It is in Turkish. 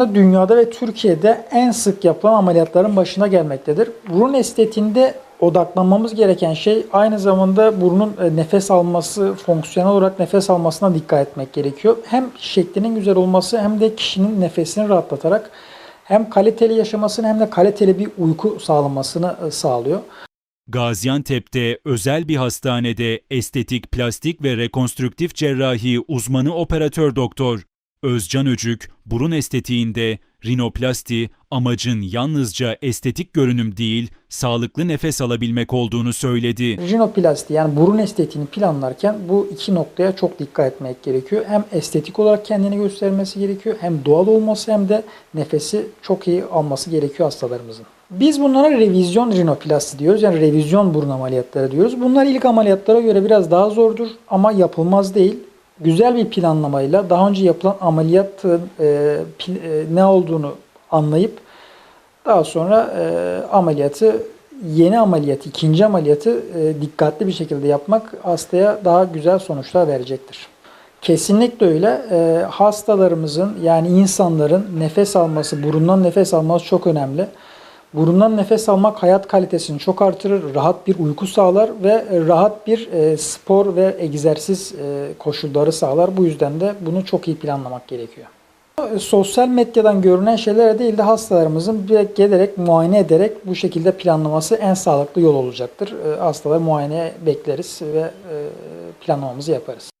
Dünyada ve Türkiye'de en sık yapılan ameliyatların başına gelmektedir. Burun estetiğinde odaklanmamız gereken şey aynı zamanda burnun e, nefes alması, fonksiyonel olarak nefes almasına dikkat etmek gerekiyor. Hem şeklinin güzel olması hem de kişinin nefesini rahatlatarak hem kaliteli yaşamasını hem de kaliteli bir uyku sağlamasını e, sağlıyor. Gaziantep'te özel bir hastanede estetik, plastik ve rekonstrüktif cerrahi uzmanı operatör doktor Özcan Öcük, burun estetiğinde rinoplasti amacın yalnızca estetik görünüm değil, sağlıklı nefes alabilmek olduğunu söyledi. Rinoplasti yani burun estetiğini planlarken bu iki noktaya çok dikkat etmek gerekiyor. Hem estetik olarak kendini göstermesi gerekiyor hem doğal olması hem de nefesi çok iyi alması gerekiyor hastalarımızın. Biz bunlara revizyon rinoplasti diyoruz. Yani revizyon burun ameliyatları diyoruz. Bunlar ilk ameliyatlara göre biraz daha zordur ama yapılmaz değil. Güzel bir planlamayla daha önce yapılan ameliyatın e, pil- e, ne olduğunu anlayıp daha sonra e, ameliyatı yeni ameliyatı, ikinci ameliyatı e, dikkatli bir şekilde yapmak hastaya daha güzel sonuçlar verecektir. Kesinlikle öyle. E, hastalarımızın yani insanların nefes alması, burundan nefes alması çok önemli. Burundan nefes almak hayat kalitesini çok artırır, rahat bir uyku sağlar ve rahat bir e, spor ve egzersiz e, koşulları sağlar. Bu yüzden de bunu çok iyi planlamak gerekiyor. Sosyal medyadan görünen şeylere değil de hastalarımızın gelerek muayene ederek bu şekilde planlaması en sağlıklı yol olacaktır. E, Hastaları muayeneye bekleriz ve e, planlamamızı yaparız.